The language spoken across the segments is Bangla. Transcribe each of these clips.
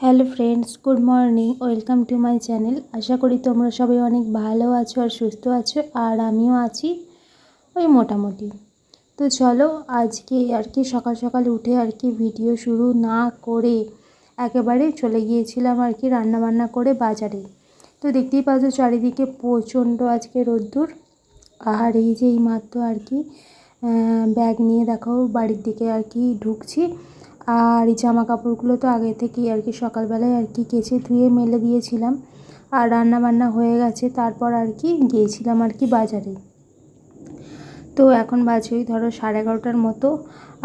Hello friends, good morning, welcome to my channel. আশা করি তোমরা সবাই অনেক ভালো আছো আর সুস্থ আছো, আর আমিও আছি ওই মোটামুটি। তো চলো, আজকে আর কি সকাল সকাল উঠে আর কি ভিডিও শুরু না করে একেবারে চলে গিয়েছিলাম আর কি রান্নাবান্না করে বাজারে। তো দেখতেই পাচ্ছ চারিদিকে প্রচণ্ড আজকে রোদ্দুর। আর এই যে এই মাত্র আর কি ব্যাগ নিয়ে দেখো, বাড়ির দিকে আর কি ঢুকছি। আর এই জামা কাপড়গুলো তো আগে থেকেই আর কি সকালবেলায় আর কি কেচে ধুয়ে মেলে দিয়েছিলাম। আর রান্না বান্না হয়ে গেছে, তারপর আর কি গিয়েছিলাম আর কি বাজারে। তো এখন বাজে ওই ধরো সাড়ে এগারোটার মতো।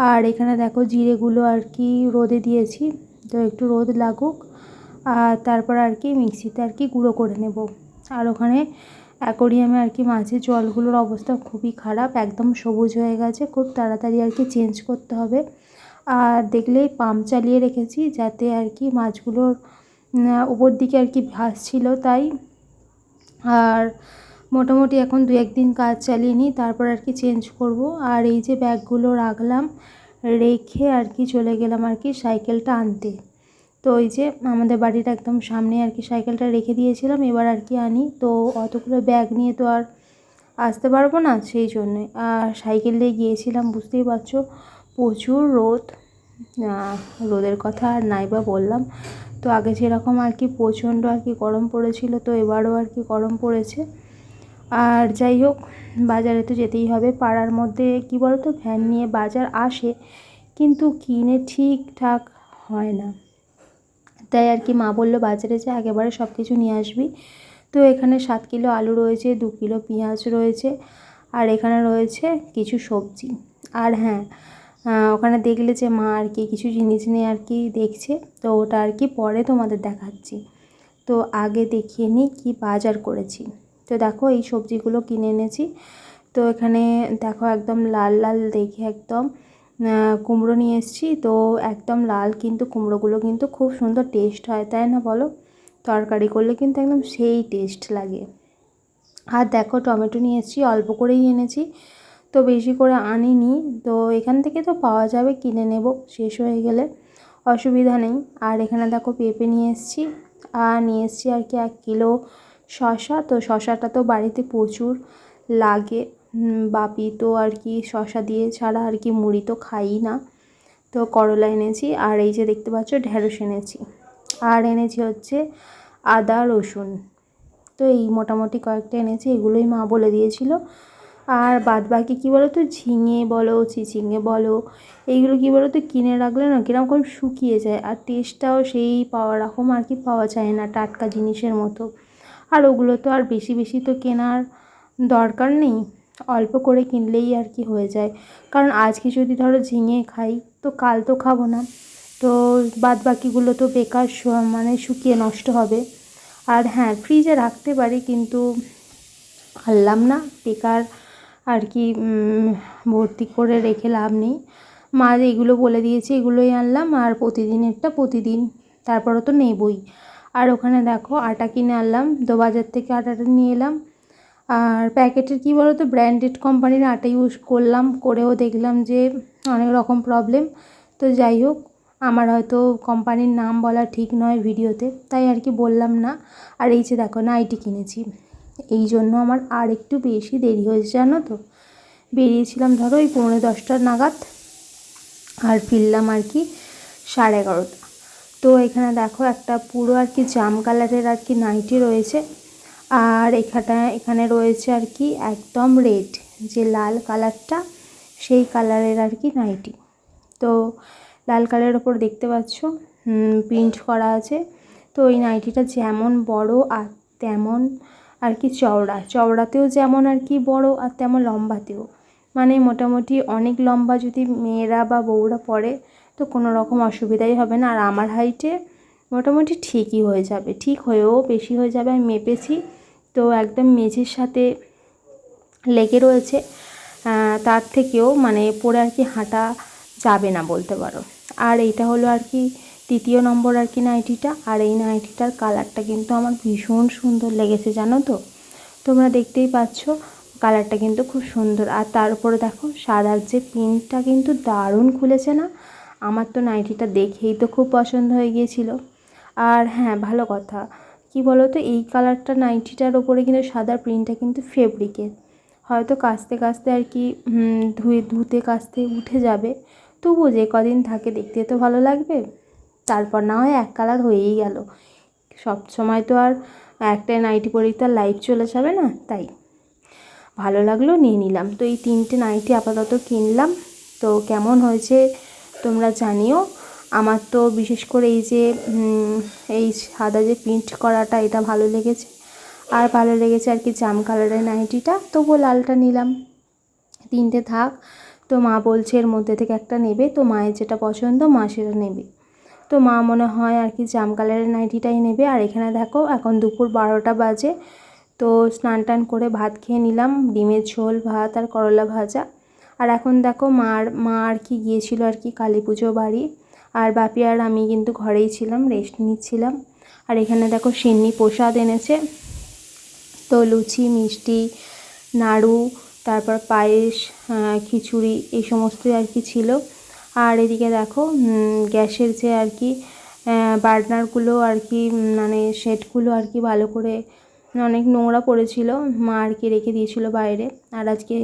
আর এখানে দেখো জিরেগুলো আর কি রোদে দিয়েছি, তো একটু রোদ লাগুক। আর তারপর আর কি মিক্সিতে আর কি গুঁড়ো করে নেব। আর ওখানে অ্যাকোরিয়ামে আর কি মাছের জলগুলোর অবস্থা খুবই খারাপ, একদম সবুজ হয়ে গেছে, খুব তাড়াতাড়ি আর কি চেঞ্জ করতে হবে। আর দেখলেই পাম্প চালিয়ে রেখেছি যাতে আর কি মাছগুলোর উপর দিকে আর কি ভাসছিল তাই। আর মোটামুটি এখন দু একদিন কাজ চালিয়ে নিই, তারপর আর কি চেঞ্জ করব। আর এই যে ব্যাগগুলো রাখলাম, রেখে আর কি চলে গেলাম আর কি সাইকেলটা আনতে। তো ওই যে আমাদের বাড়ির একদম সামনে আর কি সাইকেলটা রেখে দিয়েছিলাম, এবার আর কি আনি। তো অতগুলো ব্যাগ নিয়ে তো আর আসতে পারব না সেই জন্যে। আর সাইকেল দিয়ে গিয়েছিলাম, বুঝতেই পারছ, প্রচুর রোদ। রোদের কথা আর নাই বা বললাম। তো আগে যেরকম আর কি প্রচণ্ড আর কি গরম পড়েছিল, তো এবারও আর কি গরম পড়েছে। আর যাই হোক, বাজারে তো যেতেই হবে। পাড়ার মধ্যে কী বলতো, ভ্যান নিয়ে বাজার আসে, কিন্তু কিনে ঠিকঠাক হয় না। তাই আর কি মা বলল, বাজারে যে, একেবারে সব কিছু নিয়ে আসবি। তো এখানে সাত কিলো আলু রয়েছে, দু কিলো পেঁয়াজ রয়েছে, আর এখানে রয়েছে কিছু সবজি। আর হ্যাঁ ওখানে দেখলে যে মা আর কি কিছু জিনিস নিয়ে আর কি দেখছে, তো ওটা আর কি পরে তোমাদের দেখাচ্ছি। তো আগে দেখিয়ে নিই কী বাজার করেছি। তো দেখো এই সবজিগুলো কিনে এনেছি। তো এখানে দেখো একদম লাল লাল দেখে একদম কুমড়ো নিয়ে এসেছি। তো একদম লাল কিন্তু কুমড়োগুলো কিন্তু খুব সুন্দর টেস্ট হয়, তাই না বলো? তরকারি করলে কিন্তু একদম সেই টেস্ট লাগে। আর দেখো টমেটো নিয়ে এসেছি, অল্প করেই এনেছি। তো বেশি করে আনিনি। তো এখান থেকে তো পাওয়া যাবে, কিনে নেব, শেষ হয়ে গেলে। অসুবিধা নেই। আর এখানে দেখো পেঁপে নিয়ে এসেছি। আর নিয়ে এসেছি আর কি এক কিলো শশা তো শশাটা তো বাড়িতে প্রচুর লাগে। বাপি তো আর কি শশা দিয়ে ছাড়া আর কি মুড়ি তো খাই না। তো করলা এনেছি। আর এই যে দেখতে পাচ্ছ ঢ্যাঁড়স এনেছি। আর এনেছি হচ্ছে আদা রসুন। তো এই মোটামুটি কয়েকটা এনেছি। এগুলোই মা বলে দিয়েছিল। আর বাদ বাকি কী বলো তো? ঝিঙে বলো, চিচিঙে বলো, এইগুলো কী বলো তো? কিনে রাখলে না কীরকম শুকিয়ে যায়। আর টেস্টটাও সেই পাওয়া রকম আর কি পাওয়া যায় না টাটকা জিনিসের মতো। আর ওগুলো তো আর বেশি বেশি তো কেনার দরকার নেই। অল্প করে কিনলেই আর কি হয়ে যায়। কারণ আজকে যদি ধরো ঝিঙে খাই, তো কাল তো খাব না। তো বাদ বাকিগুলো তো বেকার মানে শুকিয়ে নষ্ট হবে। আর হ্যাঁ ফ্রিজে রাখতে পারি কিন্তু আনলাম না। বেকার আর কি ভর্তি করে রেখে লাভ নেই। মা এগুলো বলে দিয়েছে, এগুলোই আনলাম আর প্রতিদিনেরটা প্রতিদিন। তারপরে তো নেবই। আর ওখানে দেখো আটা কিনে আনলাম, তো বাজার থেকে আটাটা নিয়ে এলাম। আর প্যাকেটের কী বলো তো ব্র্যান্ডেড কোম্পানির আটা ইউজ করলাম, করেও দেখলাম যে অনেক রকম প্রবলেম তো যাই হোক, আমার হয়তো কোম্পানির নাম বলা ঠিক নয় ভিডিওতে, তাই আর কি বললাম না। আর এই যে দেখো নাইটি কিনেছি। এই জন্য আমার আর একটু বেশি দেরি হয়েছে, জানো তো? বেরিয়েছিলাম ধরো ওই পৌনে দশটা নাগাদ আর ফিরলাম আর কি সাড়ে এগারোটা। তো এখানে দেখো একটা পুরো আর কি জাম কালারের আর কি নাইটি রয়েছে আর এখানে এখানে রয়েছে আর কি একদম রেড, যে লাল কালারটা সেই কালারের আর কি নাইটি। তো লাল কালারের ওপর দেখতে পাচ্ছ প্রিন্ট করা আছে। তো ওই নাইটিটা যেমন বড় আর তেমন আর কি চওড়া। চওড়াতেও যেমন আর কি বড় আর তেমন লম্বাতেও। মানে মোটামুটি অনেক লম্বা যদি মেয়েরা বা বউরা পরে তো কোনো রকম অসুবিধাই হবে না। আর আমার হাইটে মোটামুটি ঠিকই হয়ে যাবে। ঠিক হয়েও বেশি হয়ে যাবে, আমি মেপেছি। তো একদম মেঝের সাথে লেগে রয়েছে। তার থেকেও মানে পরে আর কি হাঁটা যাবে না বলতে পারো। আর এইটা হলো আর কি তৃতীয় নম্বর আর কি নাইটিটা, আর এই নাইটিটার কালারটা কিন্তু আমার ভীষণ সুন্দর লেগেছে, জানো তো? তোমরা দেখতেই পাচ্ছ, কালারটা কিন্তু খুব সুন্দর। আর তার উপরে দেখো, সাদার যে প্রিন্টটা কিন্তু দারুণ খুলেছে না? আমার তো নাইটিটা দেখেই তো খুব পছন্দ হয়ে গিয়েছিল। আর হ্যাঁ ভালো কথা। কি বলো তো এই কালারটা নাইটিটার ওপরে কিন্তু সাদার প্রিন্টটা কিন্তু ফেব্রিকের। হয়তো কাচতে কাচতে আর কি ধুয়ে, ধুতে কাচতে উঠে যাবে। তবুও যে কদিন থাকে দেখতে তো ভালো লাগবে। তারপর না হয় এক কালার হয়েই গেল। সব সময় তো আর একটা নাইটি পরেই তো আর লাইফ চলে যাবে না, তাই। ভালো লাগল, নিয়ে নিলাম। তো এই তিনটে নাইটি আপাতত কিনলাম। তো কেমন হয়েছে তোমরা জানিও। আমার তো বিশেষ করে এই যে এই সাদা যে প্রিন্ট করাটা, এটা ভালো লেগেছে। আর ভালো লেগেছে আর কি জাম কালারের নাইটিটা তবুও লালটা নিলাম। তিনটে থাক। তো মা বলছে এর মধ্যে থেকে একটা নেবে। তো মায়ের যেটা পছন্দ, মা সেটা নেবে। তো মা মনে হয় আর কি জাম কালারের নাইটিটাই নেবে। আর এখানে দেখো এখন দুপুর বারোটা বাজে। তো স্নান টান করে ভাত খেয়ে নিলাম, ডিমের ঝোল, ভাত আর করলা ভাজা। আর এখন দেখো মার, মা আর কি গিয়েছিল আর কি কালী পুজো বাড়ি। আর বাপি আর আমি কিন্তু ঘরেই ছিলাম রেস্ট নিচ্ছিলাম। আর এখানে দেখো সিন্নি প্রসাদ এনেছে। তো লুচি, মিষ্টি, নাড়ু, তারপর পায়েস খিচুড়ি, এই সমস্তই আর কি ছিল। আর এদিকে দেখো গ্যাসের যে আর কি বার্নারগুলো আর কি মানে সেটগুলো আর কি ভালো করে, অনেক নোংরা পড়েছিল, মা আর কি রেখে দিয়েছিল বাইরে। আর আজকে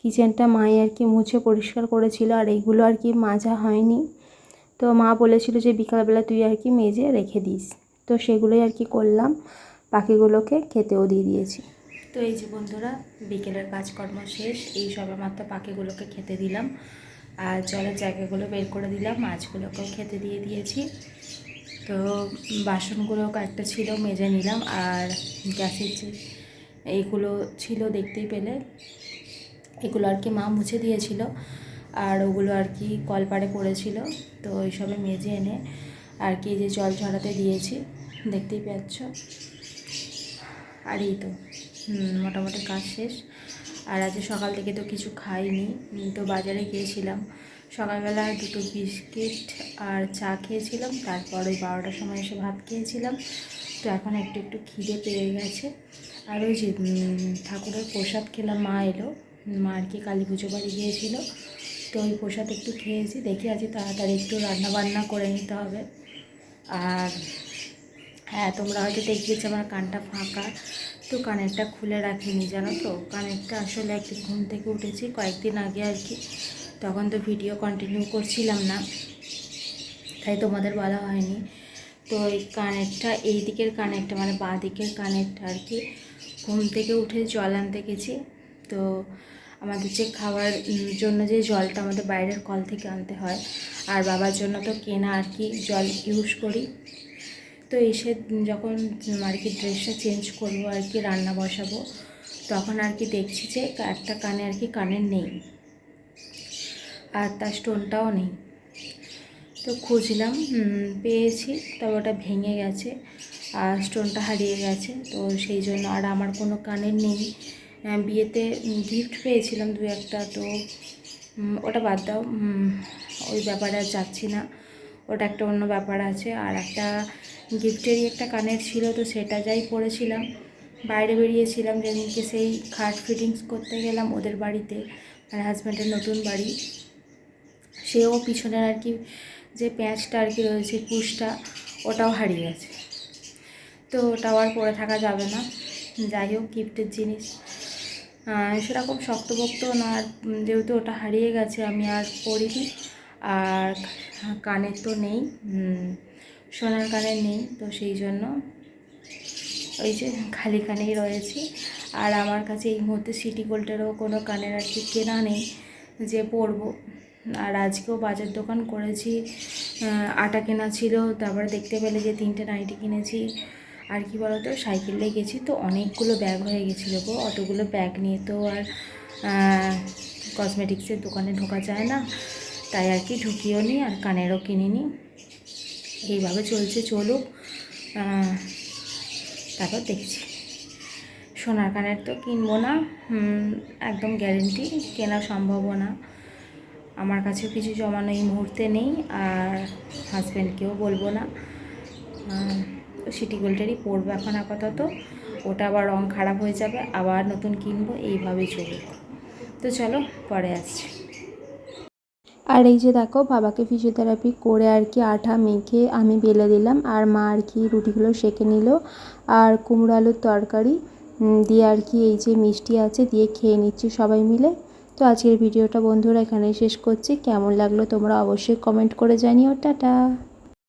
কিচেনটা মায়ে আর কি মুছে পরিষ্কার করেছিল, আর এইগুলো আর কি মাজা হয়নি। তো মা বলেছিল যে বিকালবেলা তুই আর কি মেজে রেখে দিস। তো সেগুলোই আর কি করলাম পাখিগুলোকে খেতেও দিয়ে দিয়েছি। তো এই যে বন্ধুরা, বিকেলের কাজকর্ম শেষ, এই সবে মাত্র পাখিগুলোকে খেতে দিলাম। আর জলের জায়গাগুলো বের করে দিলাম, মাছগুলোকেও খেতে দিয়ে দিয়েছি। তো বাসনগুলো কয়েকটা ছিল, মেজে নিলাম আর গ্যাসের এইগুলো ছিল দেখতেই পেলে, এগুলো আর কি মা মুছে দিয়েছিল আর ওগুলো আর কি কলপাড়ে পড়েছিল, তো ওইসবে মেজে এনে আর কি যে জল ঝরাতে দিয়েছি, দেখতেই পাচ্ছ আর এই তো মোটামুটি কাজ শেষ। আর আজ সকাল থেকে তো কিছু খাইনি তো বাজারে গিয়েছিলাম। সকালবেলা দুটো বিস্কিট আর চা খেয়েছিলাম, তারপর ওই বারোটার সময় এসে ভাত খেয়েছিলাম। তো এখন একটু একটু খিদে পেয়ে গেছে। আর ওই যে ঠাকুরের প্রসাদ খেলাম, মা এলো। মা আর কি কালী পুজো বাড়ি গিয়েছিল। তো ওই প্রসাদ একটু খেয়েছি, দেখি আজকে তাড়াতাড়ি একটু রান্না বান্না করে নিতে হবে। আর হ্যাঁ তোমরা হয়তো দেখেছি আমার কানটা ফাঁকা। তো কানেরটা খুলে রাখিনি, জানো তো? কানেরটা আসলে একটু ঘুম থেকে উঠেছি কয়েকদিন আগে আর কি। তখন তো ভিডিও কন্টিনিউ করছিলাম না, তাই তোমাদের বলা হয়নি। তো এই কানেরটা, এই দিকের কানেরটা মানে বাঁ দিকের কানেরটা আর কি, ঘুম থেকে উঠে জল আনতে গেছি। তো আমাদের যে খাওয়ার জন্য যে জলটা আমাদের বাইরের কল থেকে আনতে হয়, আর বাবার জন্য তো কেনা আর কি জল ইউজ করি। তো এসে যখন আর কি ড্রেসটা চেঞ্জ করব আর কি, রান্না বসাবো, তখন আর কি দেখছি যে একটা কানে আর কি কানের নেই। আর তার স্টোনটাও নেই। তো খুঁজলাম পেয়েছি, তবে ওটা ভেঙে গেছে আর স্টোনটা হারিয়ে গেছে। তো সেই জন্য আর আমার কোনো কানের নেই। বিয়েতে গিফট পেয়েছিলাম দু একটা, তো ওটা বাদ দাও ওই ব্যাপারে আর যাচ্ছি না। ওটা একটা অন্য ব্যাপার আছে। আর একটা গিফটেরই একটা কানের ছিল, তো সেটা যাই পরেছিলাম। বাইরে বেরিয়েছিলাম, যেদিনকে সেই খাট ফিটিংস করতে গেলাম ওদের বাড়িতে মানে হাজব্যান্ডের নতুন বাড়ি। সেও পিছনের আর কি যে প্যাঁচটা আর কি রয়েছে পুষটা ওটাও হারিয়ে গেছে। তো ওটাও আর পরে থাকা যাবে না। যাই হোক, গিফটের জিনিস। সেরকম শক্তপোক্ত না, আর যেহেতু ওটা হারিয়ে গেছে, আমি আর পরিনি। আর কানের তো নেই। সোনার কানের নেই, তো সেই জন্য ওই যে খালি কানেই রয়েছে। আর আমার কাছে এই মুহূর্তে সিটি গোল্ডেরও কোনো কানের আর কি কেনা নেই যে পরবো। আর আজকেও বাজার দোকান করেছি আটা কেনা ছিল, তারপরে দেখতে পেলে যে তিনটে নাইটি কিনেছি। আর কি বলতো, সাইকেলে গেছি তো অনেকগুলো ব্যাগ হয়ে গেছিল গো, অতগুলো ব্যাগ নিয়ে তো আর কসমেটিক্সের দোকানে ঢোকা যায় না। তাই আর কি ঢুকিও নি আর কানেরও কিনিনি। এইভাবে চলছে, চলুক। তারপর দেখছি। সোনার কানের তো কিনবো না একদম গ্যারেন্টি কেনা সম্ভব না। আমার কাছেও কিছু জমানো এই মুহূর্তে নেই, আর হাজব্যান্ডকেও বলব না। সিটি গোল্ডেরই পরবো এখন আপাতত। ওটা আবার রং খারাপ হয়ে যাবে, আবার নতুন কিনবো, এইভাবেই চলবে তো চলো, পরে আসছি। আর এই যে দেখো, বাবাকে ফিজিওথেরাপি করে আর কি আঠা মেখে আমি বেলে দিলাম। আর মা আর কি রুটিগুলো সেঁকে নিল। আর কুমড়ো আলুর তরকারি দিয়ে আর কি এই যে মিষ্টি আছে দিয়ে খেয়ে নিচ্ছি সবাই মিলে। তো আজকের ভিডিওটা বন্ধুরা এখানেই শেষ করছি। কেমন লাগল তোমরা অবশ্যই কমেন্ট করে জানিও। টাটা!